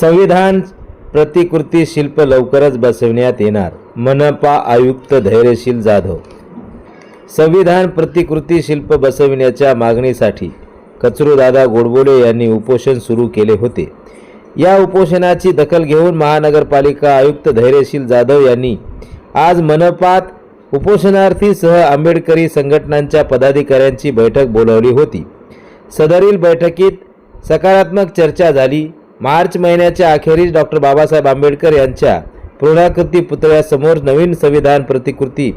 संविधान प्रतिकृती शिल्प लवकरच बसवण्यात येणार. मनपा आयुक्त धैर्यशील जाधव. संविधान प्रतिकृती शिल्प बसविण्याच्या मागणीसाठी कचरूदादा गोडबोले यांनी उपोषण सुरू केले होते. या उपोषणाची दखल घेऊन महानगरपालिका आयुक्त धैर्यशील जाधव यांनी आज मनपात उपोषणार्थीसह आंबेडकरी संघटनांच्या पदाधिकाऱ्यांची बैठक बोलावली होती. सदरील बैठकीत सकारात्मक चर्चा झाली. मार्च महिन्याच्या अखेरीस डॉक्टर बाबासाहेब आंबेडकर यांच्या पूर्णाकृती पुतळ्यासमोर नवीन संविधान प्रतिकृती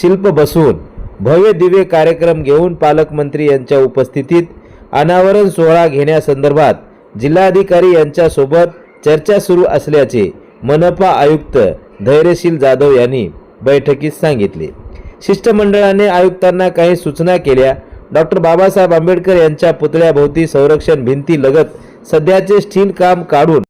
शिल्प बसवून भव्य दिव्य कार्यक्रम घेऊन पालकमंत्री यांच्या उपस्थितीत अनावरण सोहळा घेण्यासंदर्भात जिल्हाधिकारी यांच्यासोबत चर्चा सुरू असल्याचे मनपा आयुक्त धैर्यशील जाधव यांनी बैठकीत सांगितले. शिष्टमंडळाने आयुक्तांना काही सूचना केल्या. डॉक्टर बाबासाहेब आंबेडकर यांच्या पुतळ्याभोवती संरक्षण भिंती लगत सध्याचे स्टील काम काढून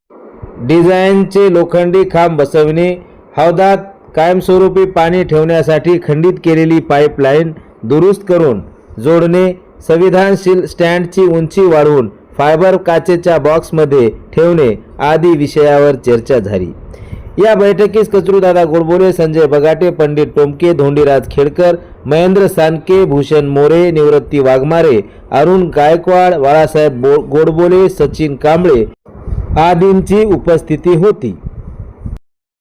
डिझाईनचे लोखंडी खांब बसवणे हौदात कायमस्वरूपी पाणी ठेवण्यासाठी खंडित केलेली पाईपलाईन दुरुस्त करून जोडणे संविधानशील स्टँडची उंची वाढवून फायबर काचेच्या बॉक्समध्ये ठेवणे आदी विषयावर चर्चा झाली. या बैठकीस कचरूदादा गोडबोले संजय बगाटे पंडित टोमके धोंडीराज खेडकर महेंद्र सानके भूषण मोरे निवृत्ती वाघमारे अरुण गायकवाड बाळासाहेब बो गोडबोले सचिन कांबळे आदींची उपस्थिती होती.